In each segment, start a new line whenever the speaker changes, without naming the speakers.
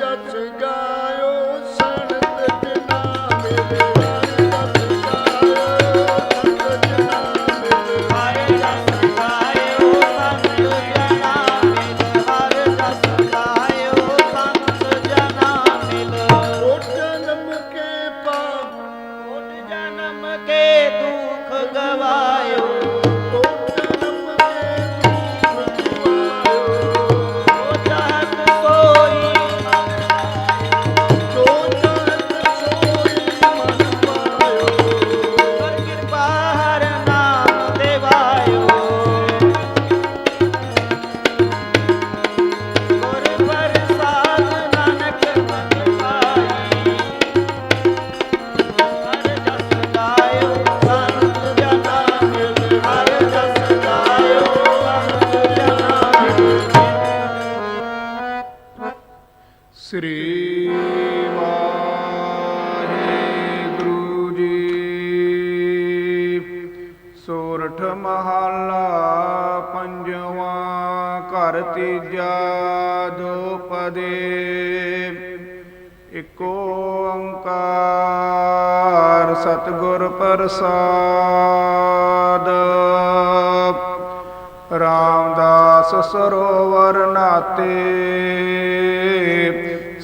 got to go.
ਸ੍ਰੀ ਵਾਹਿਗੁਰੂ ਜੀ। ਸੋਰਠ ਮਹਲਾ ਪੰਜਵਾਂ ਘਰ ਤੀਜਾ ਦੋਪਦੇ ਇਕੋ ਓੰਕਾਰ ਸਤਿਗੁਰ ਪ੍ਰਸਾਦ। ਰਾਮਦਾਸ ਸਰੋਵਰ ਨਾਤੇ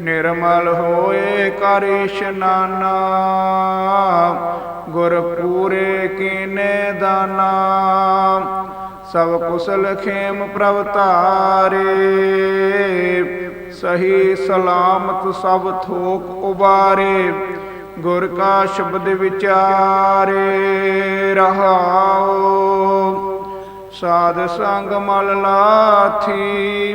ਨਿਰਮਲ ਹੋਏ ਕਰ ਇਸ਼ਨਾਨਾ ਗੁਰ ਪੂਰੇ ਕੀਨੇ ਦਾਨਾ। ਸਭ ਕੁਸਲ ਖੇਮ ਪ੍ਰਭ ਧਾਰੇ, ਸਹੀ ਸਲਾਮਤ ਸਭ ਥੋਕ ਉਬਾਰੇ, ਗੁਰ ਕਾ ਸ਼ਬਦ ਵਿਚਾਰੇ ਰਹਾਓ। ਸਾਧ ਸੰਗ ਮਲ ਲਾਥੀ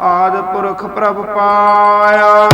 ਆਦ ਪੁਰਖ ਪ੍ਰਭ ਪਾਇਆ।